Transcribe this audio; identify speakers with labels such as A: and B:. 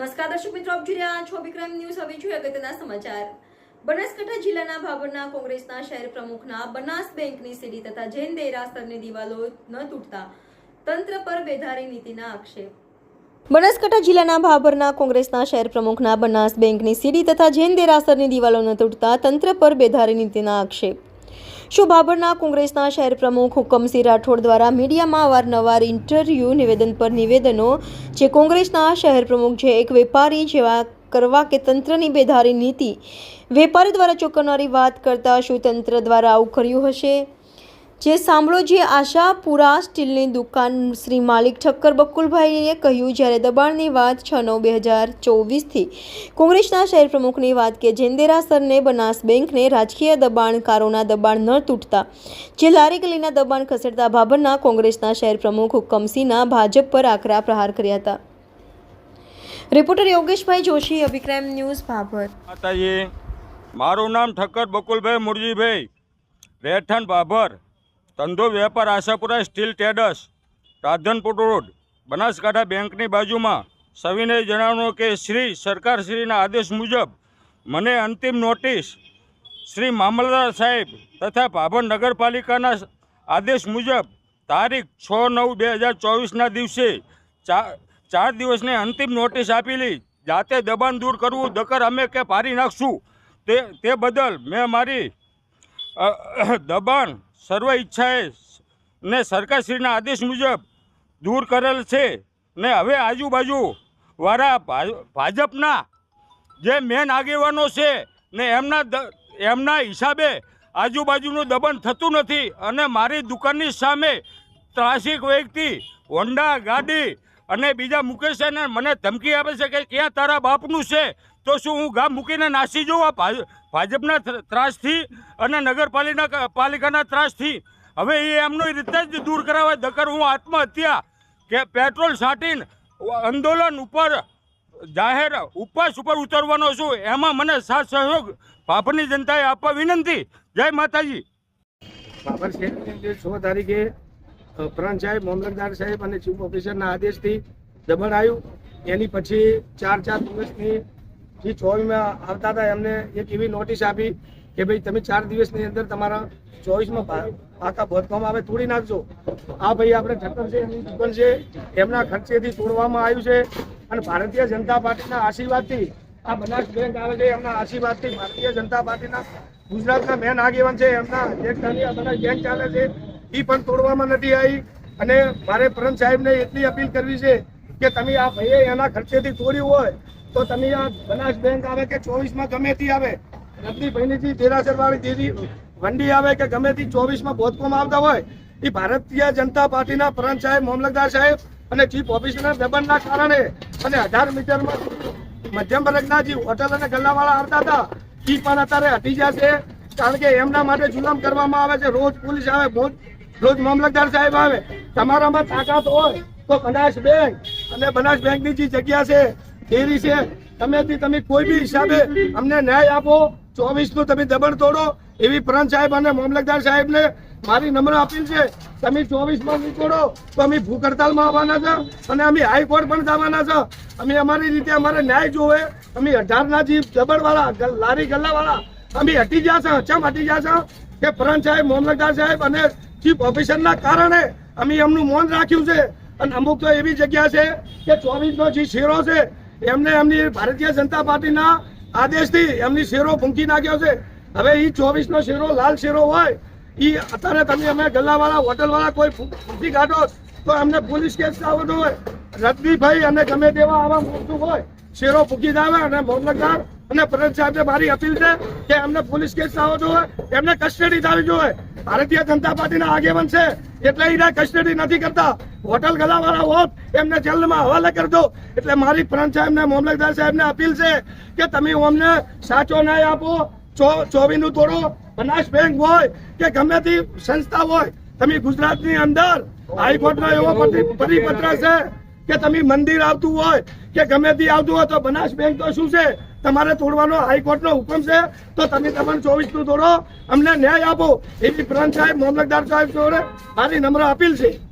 A: નમસ્કાર દર્શક મિત્રો, આપ જોઈ રહ્યા છો વિક્રમ ન્યૂઝ. હવે જોઈએ અગત્યના સમાચાર. બનાસકાંઠા જિલ્લાના ભાભરના કોંગ્રેસના શહેર પ્રમુખના બનાસ બેંકની સીડી તથા જૈન દેરાસરની દિવાલો ન તૂટતા તંત્ર પર બેધારી નીતિના આક્ષેપ. બનાસકાંઠા જિલ્લાના ભાભરના કોંગ્રેસના શહેર પ્રમુખના બનાસ બેંકની સીડી તથા જૈન દેરાસરની દિવાલો ન તૂટતા તંત્ર પર બેધારી નીતિના આક્ષેપ. શું બાબરના કોંગ્રેસના શહેર પ્રમુખ હુકમસિંહ રાઠોડ દ્વારા મીડિયામાં અવારનવાર ઇન્ટરવ્યૂ, નિવેદન પર નિવેદનો, જે કોંગ્રેસના શહેર પ્રમુખ છે એક વેપારી જેવા કરવા કે તંત્રની બેધારી નીતિ, વેપારી દ્વારા ચોંકાવનારી વાત કરતા શું તંત્ર દ્વારા આવું કર્યું હશે? જે સાંભળો જે આશાપુરા સ્ટીલની દુકાન, શ્રી માલિક ઠક્કર બકુલભાઈએ કહ્યું જ્યારે દબાણની વાત છ નવ બે હજાર ચોવીસથી. કોંગ્રેસના શહેર પ્રમુખની વાત કે જેન્દેરાસરને બનાસ બેંકને રાજકીય દબાણકારોના દબાણ ન તૂટતા. જે લારી ગલીના દબાણ ખસેડતા ભાભરના કોંગ્રેસના શહેર પ્રમુખ હુકમસિંહના ભાજપ પર આકરા પ્રહાર કર્યા હતા. રિપોર્ટર યોગેશભાઈ જોશી, અભિક્રાઇમ ન્યૂઝ ભાભર.
B: મારું નામ ઠક્કર બકુલભાઈ મુરજીભાઈ. રહેઠાણ બાભર ધંધો વેપાર Ashapura steel traders Radhanpur road, Banaskantha બેંકની બાજુમાં સવિનય જણાવ્યું કે શ્રી સરકારશ્રીના આદેશ મુજબ મને અંતિમ નોટિસ શ્રી મામલદાર સાહેબ તથા ભાભર નગરપાલિકાના આદેશ મુજબ તારીખ છ નવ બે હજાર ચોવીસના દિવસે ચાર દિવસની અંતિમ નોટિસ આપેલી. જાતે દબાણ દૂર કરવું દકર અમે કે પારી નાખશું, તે તે બદલ મેં મારી દબાણ સર્વ ઈચ્છાએ ને સરકારશ્રીના આદેશ મુજબ દૂર કરેલ છે ને હવે આજુબાજુ વાળા ભાજપના જે મેન આગેવાનો છે ને એમના એમના હિસાબે આજુબાજુનું દબન થતું નથી અને મારી દુકાનની સામે ત્રાસિક વ્યક્તિ હોન્ડા ગાડી અને બીજા મુકેશ ને મને ધમકી આપે છે કે ક્યાં તારા બાપનું છે? તો શું હું ગામ મૂકીને નાસી જઉં આ ભાજ- ભાજપના ત્રાસથી અને નગરપાલિકા પાલિકાના ત્રાસથી? હવે એ એમનો રીતે જ દૂર કરાવે દકર હું આત્મહત્યા કે પેટ્રોલ છાંટીને આંદોલન ઉપર જાહેર ઉપવાસ ઉપર ઉતરવાનો છું, એમાં મને સાથ સહયોગ પાપની જનતાએ આપવા વિનંતી. જય માતાજી.
C: બાબર અંદર છ તારીખે અ, સાહેબ મામલતદાર સાહેબ અને ચીફ ઓફિસરના આદેશથી દબાણ આવ્યું. એની પછી ચાર ચાર દિવસની જે ચોવીસમાં આવતા હતા એમને એક એવી નોટિસ આપી કે ભાઈ તમે ચાર દિવસની અંદર તમારા ચોવીસમાં પાકા બાંધકામ આવે તોડી નાખજો. આ ભાઈ આપણે ઠક્કર છે એમની દુકાન છે એમના ખર્ચેથી તોડવામાં આવ્યું છે. અને ભારતીય જનતા પાર્ટીના આશીર્વાદથી આ બનાસ બેંક આવે છે એમના આશીર્વાદથી ભારતીય જનતા પાર્ટીના ગુજરાતના મેન આગેવાન છે એમના આ બધા બેંક ચાલે છે. એ પણ તોડવામાં નથી આવી. અને મારે પરમ સાહેબને એટલી અપીલ કરવી છે કે તમે આ ભાઈએ એના ખર્ચેથી તોડ્યું હોય, તો તમે આ બનાસ બેંક આવે કે ચોવીસમાં ગમે તે આવે. રબની ભાઈની તેરાસર વાળી દીદી, વંડી આવે કે ગમે તે ચોવીસમાં બોધકોમ આવતા હોય, એ ભારતીય જનતા પાર્ટીના પરમ સાહેબ, મામલતદાર સાહેબ અને ચીફ ઓફિસરના દબાણના કારણે અને અઢાર મીટરમાં મધ્યમ વર્ગના જે હોટલ અને ગલ્લાવાળા આવતા હતા એ પણ અત્યારે હટી જશે. કારણ કે એમના માટે જુલમ કરવામાં આવે છે. રોજ પોલીસ આવે રોજ રોજ મામલતદાર સાહેબ આવે, તમારામાં તાકાત હોય તો બનાસ બેંક અને બનાસ બેંકની જે જગ્યા છે ડેરી છે તમેથી તમે કોઈ બી હિસાબે અમને ન્યાય આપો ચોવીસનું તમે દબણ તોડો, એવી પ્રાંત સાહેબ અને મામલતદાર સાહેબને મારી નમ્ર અપીલ છે, તમે ચોવીસમાં નીકળો તો અમે ભૂખ હડતાલમાં આવવાના છે અને અમે હાઈકોર્ટ પણ જવાના છે. અમે અમારી રીતે અમારે ન્યાય જોવે, અમે અઢારના જે દબણ વાળા લારી ગલ્લા વાળા અમે હટી ગયા છે ચમ હટી ગયા છે કે પ્રાંત સાહેબ, મામલતદાર સાહેબ અને ચીફ ઓફિસરના કારણે અમે એમનું મૌન રાખ્યું છે. અને અમુક તો એવી જગ્યા છે કે ચોવીસ નો જે શેરો છે, એમને એમની ભારતીય જનતા પાર્ટીના આદેશથી એમની શેરો ફૂંકી નાખ્યો છે. હવે એ ચોવીસ નો શેરો લાલ શેરો હોય એ અત્યારે તમે અમે ગલ્લાવાળા, હોટલવાળા કોઈ ફૂંકી કાઢો તો એમને પોલીસ કેસ આવતો હોય, રજનીભાઈ અને ગમે તેવા આવા મોટું હોય, શેરો ફૂંકી દાવે અને મામલતદાર અને પ્રધાન સાહેબને મારી અપીલ છે કે એમને પોલીસ કેસ આવતો હોય, એમને કસ્ટડી થવી જોઈએ ભારતીય જનતા પાર્ટીના આગેવાન છે. એટલે એને કસ્ટડી નથી કરતા. હોટલ ગલાવાળા હોત, એમને જેલમાં હવાલે કરજો એટલે મારી પ્રધાન સાહેબને, મામલતદાર સાહેબને અપીલ છે કે તમે અમને સાચો ન્યાય આપો ચોવીનું તોડો. બનાસ બેંક હોય કે ગમે તે સંસ્થા હોય, તમે ગુજરાતની અંદર હાઈકોર્ટનો એવો પરી- પરિપત્ર છે કે તમે મંદિર આવતું હોય કે ગમે તે આવતું હોય તો બનાસ બેંક તો શું છે? તમારે તોડવાનો હાઈકોર્ટનો હુકમ છે, તો તમે તમને ચોવીસનું તોડો. અમને ન્યાય આપો. એવી પ્રાંત સાહેબ, મામલતદાર સાહેબ જોડે મારી નમ્ર અપીલ છે.